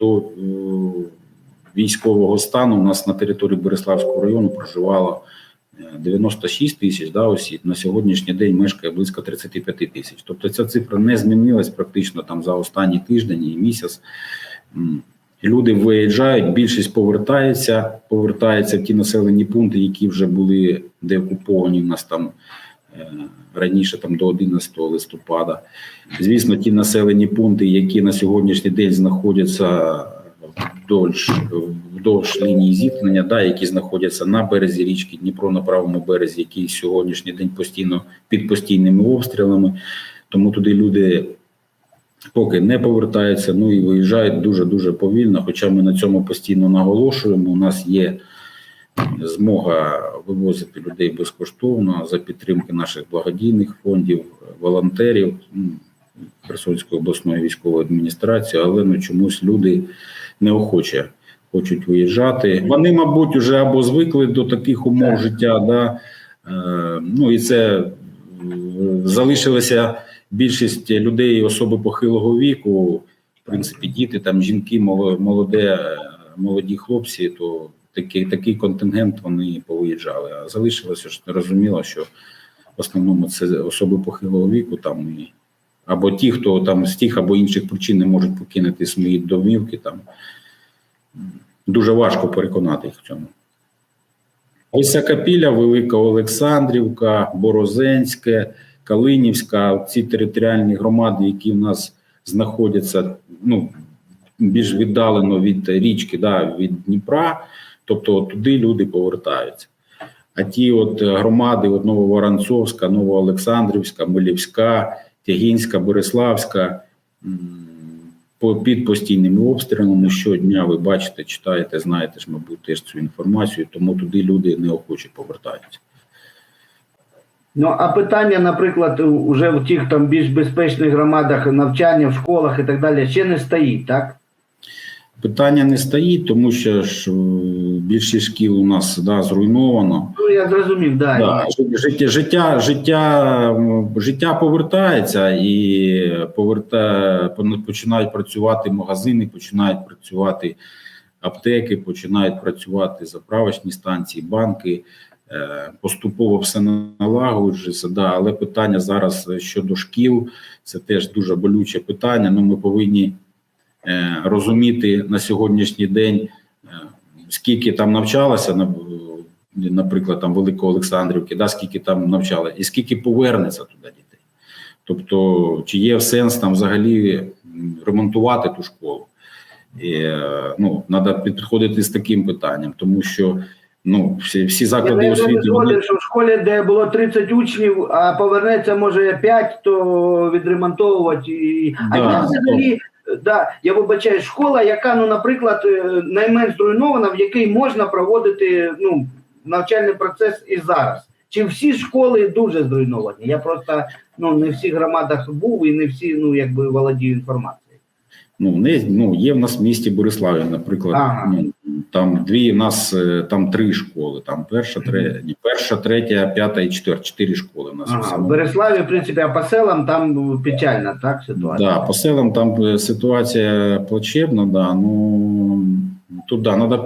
до е, військового стану у нас на території Береславського району проживало е, 96 тисяч да, осіб. На сьогоднішній день мешкає близько 35 тисяч. Тобто ця цифра не змінилась практично там за останній тиждень і місяць. Люди виїжджають, більшість повертається, повертається в ті населені пункти, які вже були деокуповані у нас там е, раніше, там до 11 листопада. Звісно, ті населені пункти, які на сьогоднішній день знаходяться вдовж, вдовж лінії зіткнення, да, які знаходяться на березі річки Дніпро на правому березі, які сьогоднішній день постійно під постійними обстрілами. Тому туди люди поки не повертаються, ну і виїжджають дуже дуже повільно. Хоча ми на цьому постійно наголошуємо. У нас є змога вивозити людей безкоштовно за підтримки наших благодійних фондів, волонтерів Херсонської обласної військової адміністрації, але ну чомусь люди неохоче хочуть виїжджати. Вони, мабуть, вже або звикли до таких умов життя, да? Е, ну і це е, залишилося більшість людей, особи похилого віку, в принципі, діти, там жінки, молоде, е, молоді хлопці, то такий, такий контингент вони повиїжджали. А залишилося ж розуміло, що в основному це особи похилого віку, там і або ті, хто там з тих або інших причин не можуть покинути свої домівки. Там дуже важко переконати їх в цьому. Капіля, Велика Олександрівка, Борозенське, Калинівська, ці територіальні громади, які в нас знаходяться ну, більш віддалено від річки, да, від Дніпра, тобто туди люди повертаються. А ті от громади, от Нововоронцовська, Новоолександрівська, Милівська, Тягінська, Бориславська, під постійними обстрілами щодня ви бачите, читаєте, знаєте ж, мабуть, теж цю інформацію, тому туди люди неохоче повертаються. Ну а питання, наприклад, уже в тих там більш безпечних громадах навчання в школах і так далі ще не стоїть, так? Питання не стоїть, тому що ж е, більшість шкіл у нас да, зруйновано. Ну я зрозумів, да. Да, життя, життя, життя, життя повертається і поверта, починають працювати магазини, починають працювати аптеки, починають працювати заправочні станції, банки. Е, Поступово все налагоджується, да, але питання зараз щодо шкіл це теж дуже болюче питання. Ну, ми повинні розуміти на сьогоднішній день, е, скільки там навчалося наприклад, там Великоолександрівки, да, скільки там навчали, і скільки повернеться туди дітей. Тобто, чи є сенс там взагалі ремонтувати ту школу? І, е, ну, треба підходити з таким питанням, тому що ну, всі, всі заклади не освіти. вони- що в школі, де було 30 учнів, а повернеться може 5, то відремонтовувати. І... А Да, я взагалі, да, я вибачаю, школа, яка, ну, наприклад, е, найменш зруйнована, в якій можна проводити ну, навчальний процес і зараз. Чи всі школи дуже зруйновані? Я просто ну, не в всіх громадах був і не всі ну, якби володію інформацією. Ну, не, ну, є в нас в місті Бориславі, наприклад, Ага. ну, там дві, в нас е, там три школи. Там перша, третя, ні, перша, третя, п'ята і четверта. Чотири школи У нас. Ага, в Береславі, в принципі, а по селам там печальна так, ситуація. Да, по селам там е, ситуація плачевна, да, ну тут да, треба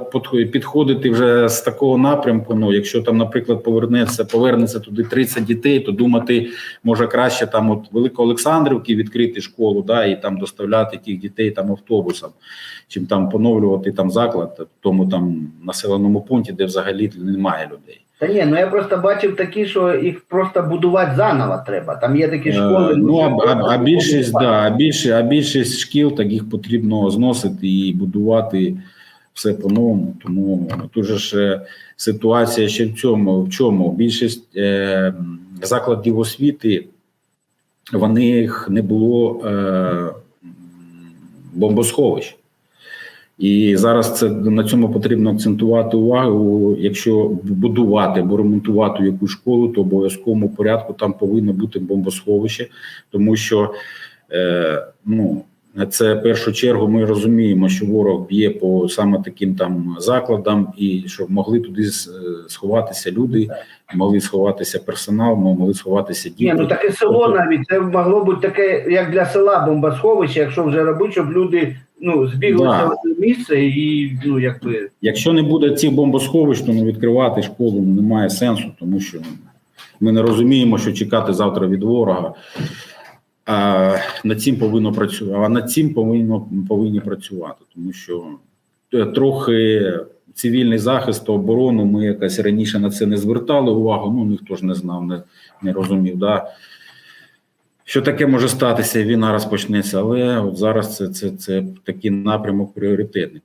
підходити вже з такого напрямку. Ну, якщо там, наприклад, повернеться, повернеться туди 30 дітей, то думати, може краще там от Великоолександрівки відкрити школу, да, і там доставляти тих дітей там автобусом, чим там поновлювати там заклад в тому там населеному пункті, де взагалі немає людей. Та ні, ну я просто бачив такі, що їх просто будувати заново треба. Там є такі школи. Е, Ну, а, а, а більшість, да, а більше, а більшість шкіл так їх потрібно зносити і будувати все по-новому. Тому тут же ж е, ситуація ще в цьому. В чому більшість е, закладів освіти в них не було е, бомбосховищ. І зараз це на цьому потрібно акцентувати увагу. Якщо будувати або ремонтувати якусь школу, то обов'язковому порядку там повинно бути бомбосховище, тому що е, ну це в першу чергу ми розуміємо, що ворог б'є по саме таким там закладам, і щоб могли туди сховатися люди, могли сховатися персонал, могли сховатися діти. Ні, ну таке село навіть це могло бути таке, як для села бомбосховище, якщо вже робити, щоб люди ну, збіглися Да. в місце і ну якби Якщо не буде цих бомбосховищ, то не відкривати школу немає сенсу, тому що ми не розуміємо, що чекати завтра від ворога. А над цим повинно працювати. Над цим повинно повинні працювати, тому що е, трохи цивільний захист та оборону ми якось раніше на це не звертали увагу. Ну ніхто ж не знав, не, не розумів. Да? Що таке може статися, війна розпочнеться, але от зараз це, це, це такий напрямок пріоритетний.